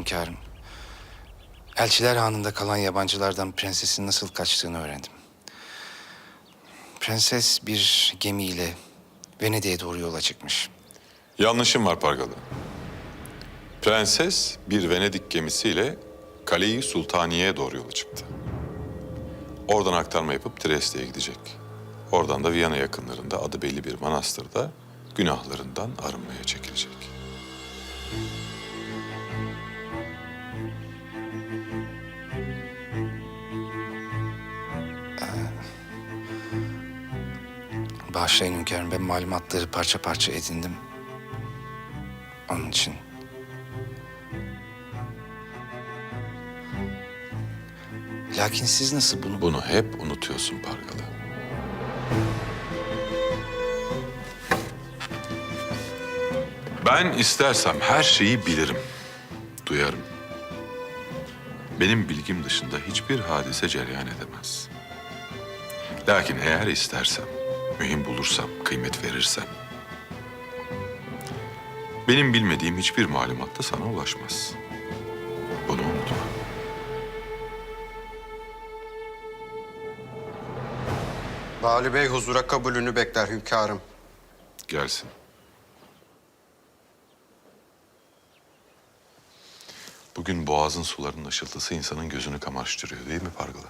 Hünkârım. Elçiler Hanı'nda kalan yabancılardan prensesin nasıl kaçtığını öğrendim. Prenses bir gemiyle Venedik'e doğru yola çıkmış. Yanlışım var Pargalı. Prenses bir Venedik gemisiyle Kaleyi Sultaniye'ye doğru yola çıktı. Oradan aktarma yapıp Trieste'ye gidecek. Oradan da Viyana yakınlarında adı belli bir manastırda günahlarından arınmaya çekilecek. Bağışlayın hünkârım, ben malumatları parça parça edindim. Onun için... Lakin siz nasıl bunu... Bunu hep unutuyorsun Pargalı. Ben istersem her şeyi bilirim, duyarım. Benim bilgim dışında hiçbir hadise cereyan edemez. Lakin eğer istersem, mühim bulursam, kıymet verirsem... ...benim bilmediğim hiçbir malumat da sana ulaşmaz. Bunu unutma. Vali Bey huzura kabulünü bekler hünkârım. Gelsin. Bugün boğazın sularının ışıltısı insanın gözünü kamaştırıyor değil mi Pargalı?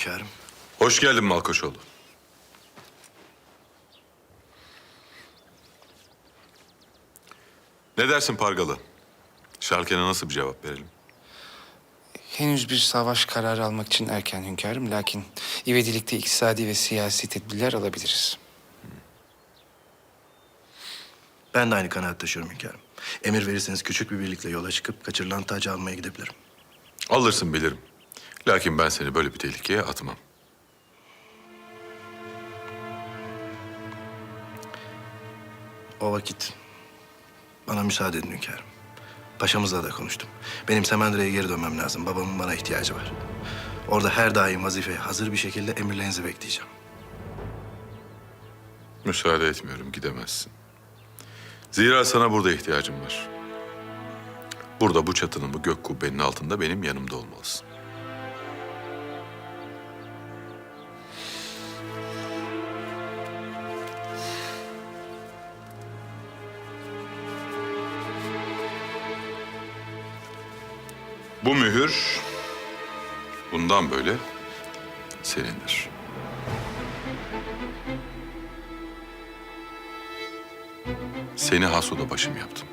Hünkârım, Hoş geldin Malkoçoğlu. Ne dersin Pargalı? Şarken'e nasıl bir cevap verelim? henüz bir savaş kararı almak için erken hünkârım. Lakin ivedilikte iktisadi ve siyasi tedbirler alabiliriz. Ben de aynı kanaat taşıyorum hünkârım. Emir verirseniz küçük bir birlikle yola çıkıp kaçırılan tacı almaya gidebilirim. Alırsın bilirim. Lakin ben seni böyle bir tehlikeye atmam. O vakit bana müsaade edin hünkârım. Paşamızla da konuştum. Benim Semendire'ye geri dönmem lazım. Babamın bana ihtiyacı var. Orada her daim vazifeye hazır bir şekilde emirlerinizi bekleyeceğim. Müsaade etmiyorum, gidemezsin. Zira sana burada ihtiyacım var. Burada bu çatının, bu gök kubbenin altında benim yanımda olmalısın. Bu mühür bundan böyle senindir. Seni Hasuda başım yaptım.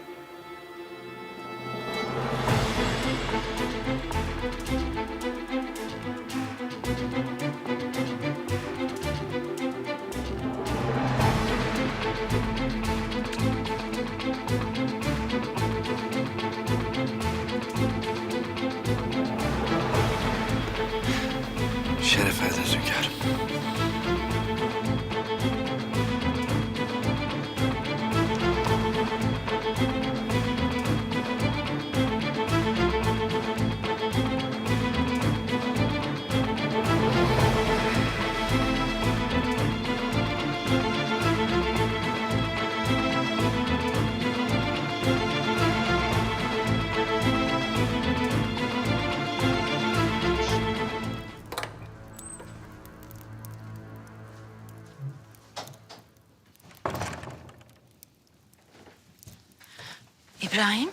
İbrahim.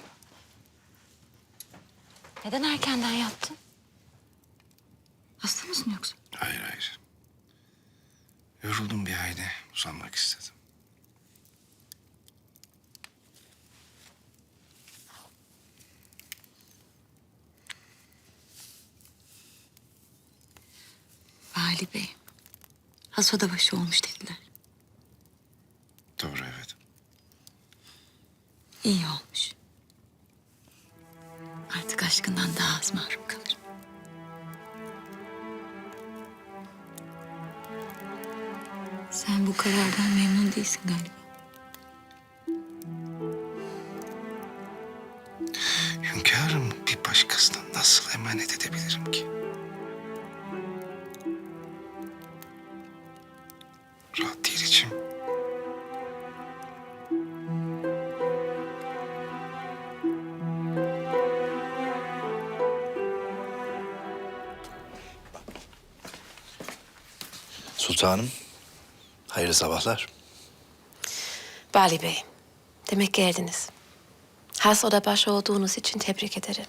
Neden erkenden yattın? Hasta mısın yoksa? Hayır, hayır. Yoruldum bir hayli. Uzanmak istedim. Vali Bey. Hasoda başı olmuş dediler. Doğru, evet. İyi olmuş. Aşkından daha az mahrum kalırım. Sen bu karardan memnun değilsin galiba. Hünkârım bir başkasına nasıl emanet edebilirim ki? Rahat değil içim. Sultanım, hayırlı sabahlar. Bali Bey, demek geldiniz. Has odabaşı olduğunuz için tebrik ederim.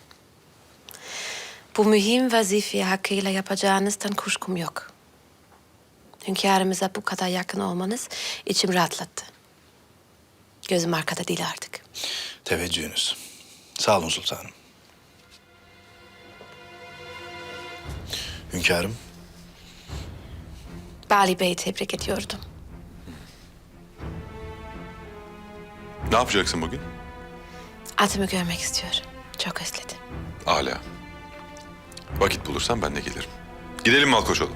Bu mühim vazifeyi hakkıyla yapacağınızdan kuşkum yok. Hünkârımıza bu kadar yakın olmanız içim rahatlattı. Gözüm arkada değil artık. Teveccühünüz. Sağ olun sultanım. Hünkârım, Bali Bey'i tebrik ediyordum. Ne yapacaksın bugün? Atımı görmek istiyorum. Çok özledim. Hala. Vakit bulursan ben de gelirim. Gidelim Malkoçoğlu.